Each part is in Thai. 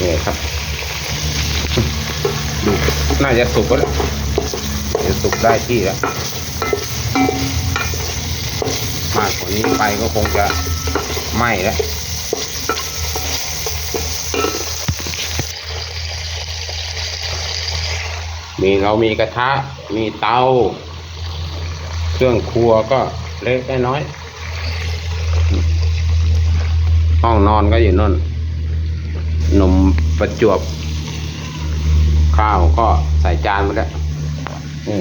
นี่ครับ ดูน่าจะสุกแล้วแหละเดี๋ยวสุกได้ที่แล้วมากกว่านี้ไปก็คงจะไหม้แล้วมีเรามีกระทะ มีเตา เครื่องครัวก็เล็กน้อย ห้องนอนก็อยู่นั่น นมประจวบ ข้าวก็ใส่จานมาแล้วนี่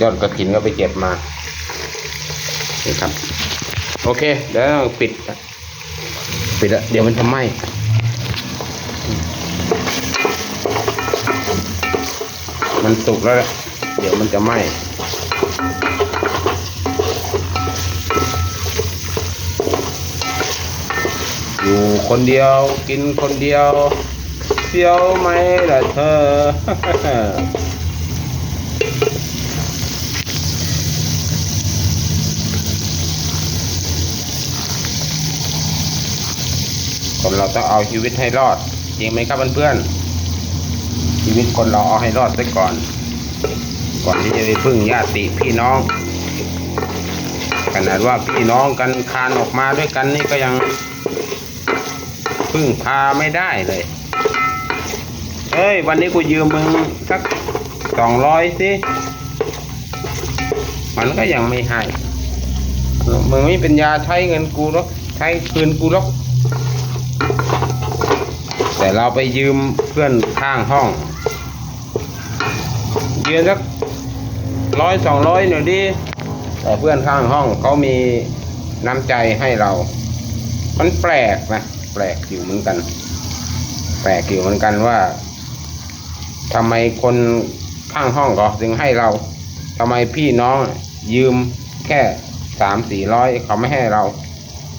ยอดกระถินก็ไปเก็บมานี่ครับ โอเค เดี๋ยวปิด ปิดแล้วเดี๋ยวมันจะไหม้มันสุกแล้ว เดี๋ยวมันจะไหม้ อยู่คนเดียวกินคนเดียวเสียวไหมล่ะเธอ คนเราต้องเอาชีวิตให้รอด จริงไหมครับเพื่อนๆชีวิตคนเราเอาให้รอดไว้ก่อน ก่อนที่จะไปพึ่งญาติพี่น้องขนาดว่าพี่น้องกันคานออกมาด้วยกันนี่ก็ยัง พึ่งพาไม่ได้เลยเอ้ย วันนี้กูยืมมึงสักสองร้อยสิมันก็ยังไม่ให้มึงไม่เป็นยาใช้เงินกูหรอกใช้คืนกูหรอกแต่เราไปยืมเพื่อนข้างห้องยืมสักร้อยสองร้อยหน่อยดิแต่เพื่อนข้างห้องเขามีน้ำใจให้เรา มันแปลกนะ แปลกอยู่เหมือนกัน แปลกอยู่เหมือนกันว่าทำไมคนข้างห้องก็ถึงให้เราทำไมพี่น้องยืมแค่สามสี่ร้อยเขาไม่ให้เรา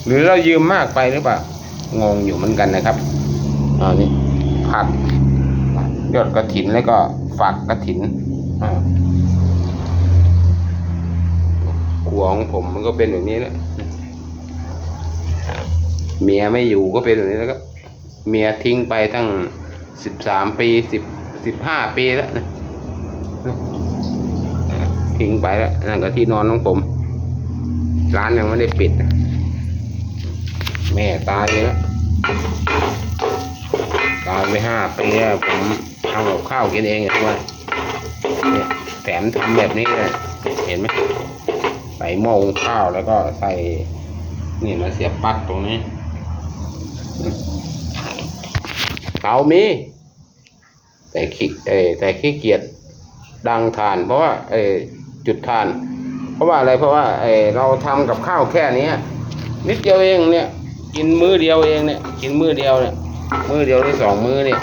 หรือเรายืมมากไปหรือเปล่างงอยู่เหมือนกันนะครับอันนี้ผักยอดกระถินแล้วก็ฝักกระถินอ่าครัวของผมมันก็เป็นแบบนี้แหละ เมียไม่อยู่ก็เป็นแบบนี้แล้วก็เมียทิ้งไปตั้งสิบสามปีสิบสิบห้าปีแล้วนะทิ้งไปแล้วนั่นก็ที่นอนของผม ร้านยังไม่ได้ปิด แม่ตายไปแล้วตายไปห้าปีแล้วผมทำกับข้าวกินเองทุกวันเนี่ยแถมทำแบบนี้เลยเห็นไหมใส่หม้อข้าวแล้วก็ใส่นี่มาเสียบปลั๊กตรงนี้ เตามี แต่ขี้เออแต่ขี้เกียจดังทาน เพราะว่าเออจุดทาน เพราะว่าอะไรเพราะว่าเออเราทำกับข้าวแค่นี้นิดเดียวเองเนี่ย กินมื้อเดียวเองเนี่ย กินมื้อเดียวเนี่ยมือเดียวหรือสองมือเนี่ย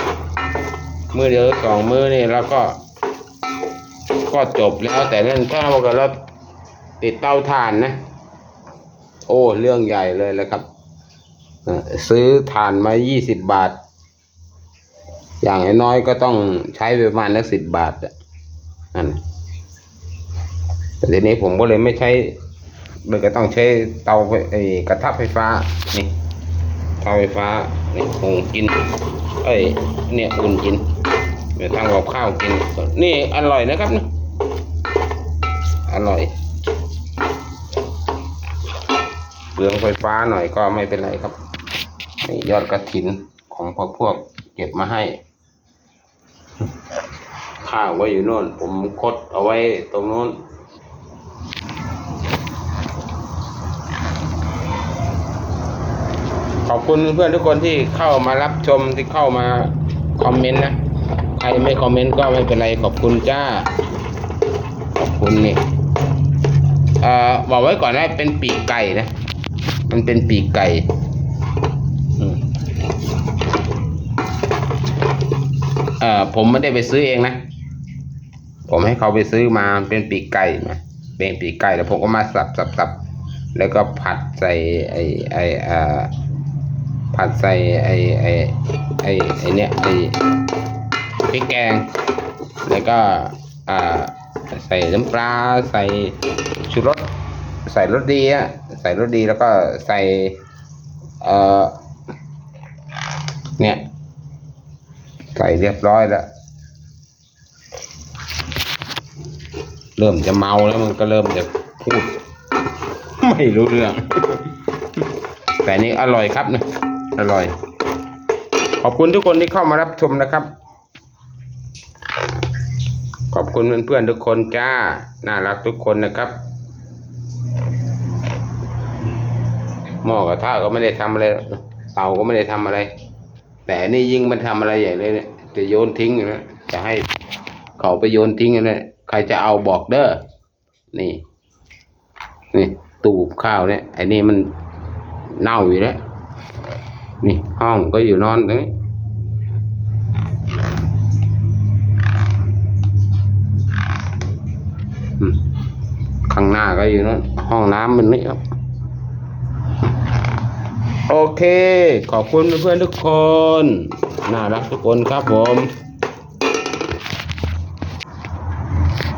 มือเดียวหรือสองมือเนี่ยแล้วก็ ก็จบแล้วแต่นั่นถ้าเราเกิดเราติดเตาถ่านนะ โอ้ เรื่องใหญ่เลยแหละครับ ซื้อถ่านมายี่สิบบาท อย่างน้อยก็ต้องใช้ประมาณนักสิบบาทอะนั่นแต่ทีนี้ผมก็เลยไม่ใช้เลยก็ต้องใช้เตาไฟไอ้กระทะไฟฟ้า นี่เตาไฟฟ้านี่หุงกิน เอ้ย เนี่ยอุ่นกินเดี๋ยวทางกับข้าวกิน นี่อร่อยนะครับนะอร่อยเปลืองไฟฟ้าหน่อยก็ไม่เป็นไรครับ นี่ยอดกระถินของพวกพวกเก็บมาให้ ข้าวไว้อยู่โน่น ผมคดเอาไว้ตรงโน้นขอบคุณเพื่อนทุกคนที่เข้ามารับชมที่เข้ามาคอมเมนต์นะ ใครไม่คอมเมนต์ก็ไม่เป็นไรขอบคุณจ้า ขอบคุณนี่เอ่อบอกไว้ก่อนนะเป็นปีกไก่นะ มันเป็นปีกไก่อืม เอ่อผมไม่ได้ไปซื้อเองนะ ผมให้เขาไปซื้อมาเป็นปีกไก่มาเป็นปีกไก่แล้วผมก็มาสับสับสับแล้วก็ผัดใส่ไอไอเอ่อผัดใส่ไอไอไอไอเนี้ยไอพริกแกง แล้วก็อ่าใส่น้ำปลาใส่ชูรสใส่รสดีอะใส่รสดีแล้วก็ใส่เอ่อเนี่ย ใส่เรียบร้อยแล้ว เริ่มจะเมาแล้วมันก็เริ่มจะพูด ไม่รู้เรื่อง แต่นี่อร่อยครับนะอร่อย ขอบคุณทุกคนที่เข้ามารับชมนะครับ ขอบคุณเพื่อนๆทุกคนจ้า น่ารักทุกคนนะครับหม้อกระทะก็ไม่ได้ทำอะไรเตาก็ไม่ได้ทำอะไร แต่นี่ยิ่งมันทำอะไรใหญ่เลยเนี่ยจะโยนทิ้งอยู่แล้วจะให้เขาไปโยนทิ้งอยู่แล้วใครจะเอาบอกเด้อนี่ นี่ตูบข้าวเนี่ยไอ้นี่มันเน่าอยู่แล้วนี่ห้องก็อยู่นอนตรงนี้ข้างหน้าก็อยู่นั่นห้องน้ำมันนี่ครับ โอเค ขอบคุณเพื่อนๆทุกคน น่ารักทุกคนครับผม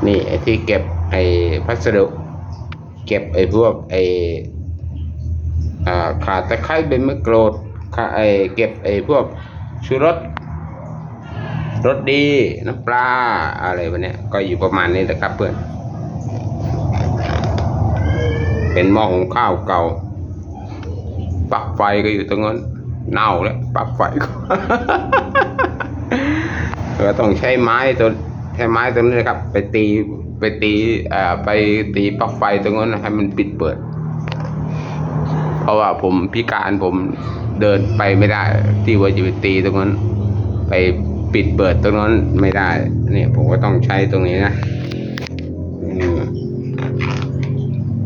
นี่ไอ้ที่เก็บไอ้พัสดุ เก็บไอ้พวกไอ้อาขาตะไคร้เป็นมะกรูดขาไอ้เก็บไอ้พวกชูรสรสดี น้ำปลา อะไรวะเนี้ก็อยู่ประมาณนี้นะครับเพื่อน เป็นหม้อหุงข้าวเก่า ปลั๊กไฟก็อยู่ตรงนั้น เน่าแล้วปลั๊กไฟก็ก็ต้องใช้ไม้ตัวใช้ไม้ตัวนี้นะครับ ไปตีไปตีอ่อไปตีปลั๊กไฟตรงนั้นให้มันปิดเปิด เพราะว่าผมพิการผมเดินไปไม่ได้ ที่ว่าจะไปตีตรงนั้น ไปปิดเปิดตรงนั้นไม่ได้เนี่ยผมก็ต้องใช้ตรงนี้นะ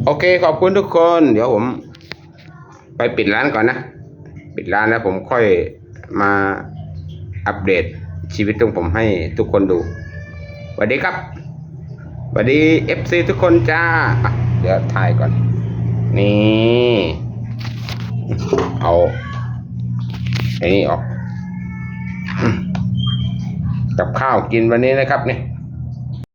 โอเคขอบคุณทุกคน เดี๋ยวผม ไปปิดร้านก่อนนะ ปิดร้านแล้วผมค่อยมาอัปเดตชีวิตของผมให้ทุกคนดูสวัสดีครับสวัสดีเอฟซีทุกคนจ้าเดี๋ยวถ่ายก่อน นี่ เอาไอ้นี่ออก กับข้าวกินวันนี้นะครับเนี่ย